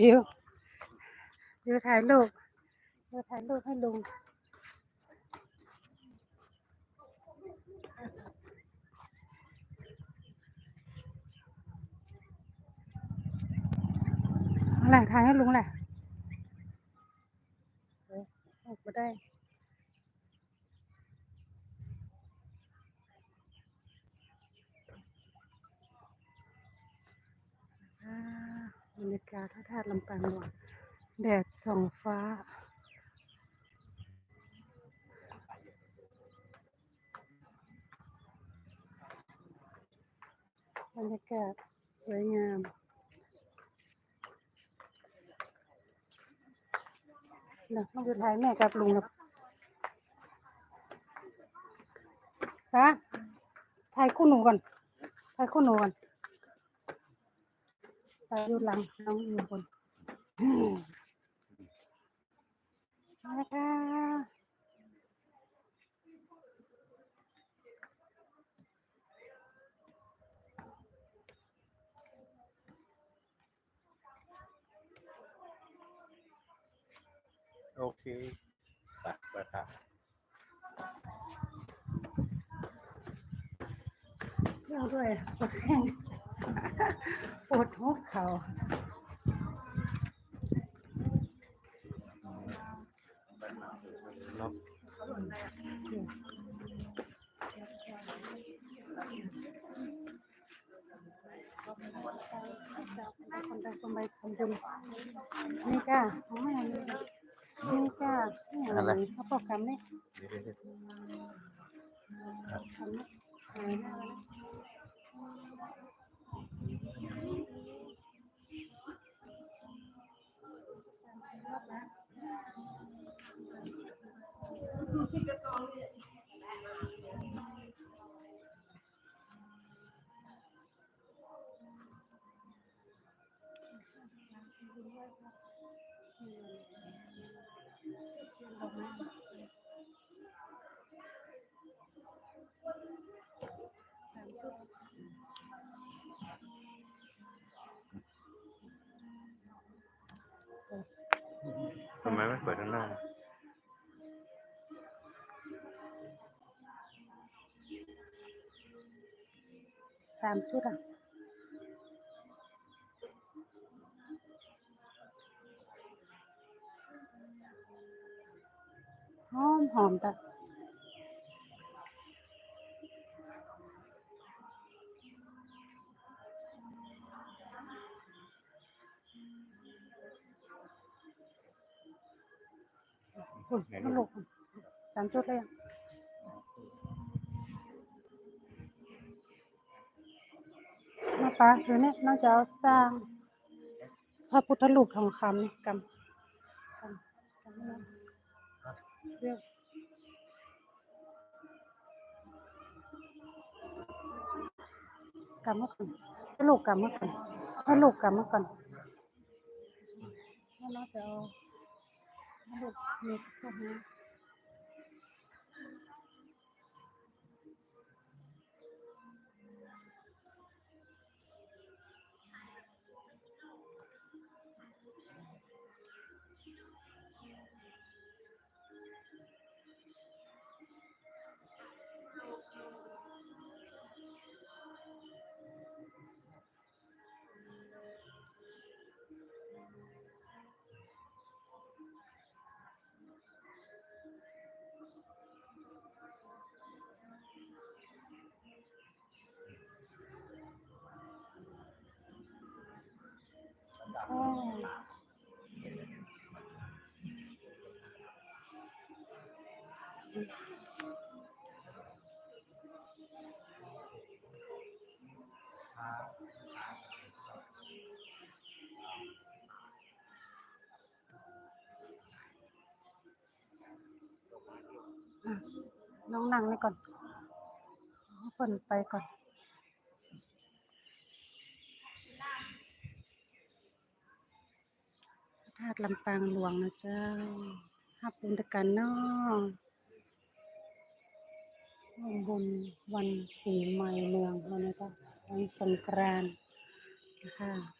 อิวอิวถ่ายรูปอิวถ่ายรูปให้ลุงอะไรถ่ายให้ลุงแหละเออออกมาได้ อ่า บรรยากาศท่าทาตุลำปางหลวงแดดส่องฟ้า บรรยากาศสวยงามเดี๋ยวต้องดูท้ายแม่กับลุงกับฮะถ่ายคู่หนูก่อนถ่ายคู่หนูก่อน ตาอยู่หลังน้องอยู่บนนะคะโอเคตัดไปครับเที่ยวด้วยปวดแข้ง ปวดหัวเข่าเนาะคนใดคนใดสมบูรณ์นี่จ้าของแม่นี่จ้ะนี่จ้านี่อะไรเขาบอกคำนี้เดี๋ยวเดี๋ยวเดี๋ยวคำนี้อะไรนะ ทำไมไม่เปิดข้างหน้า สามชุดอะหอมหอมแต่โอ้ยตลกอะสามชุดเลยอะมาปะเดี๋ยวนี้น้องจะเอาสร้าง พระพุทธรูปทองคำนี่กำกำกำนี่นะเรียกกำมื่อก่อนให้ลูกกำเมื่อก่อนให้ลูกกำเมื่อก่อนแล้วน้องจะเอาให้ลูกมีพวกนี้ น้องนั่งนี่ก่อนเอาเปิ่นไปก่อนธาตุลำปางหลวงนะเจ้าฮับบุญตะกันเนาะ บุญวันปีใหม่เมืองเรานะจ๊ะวันสงกรานต์นะคะ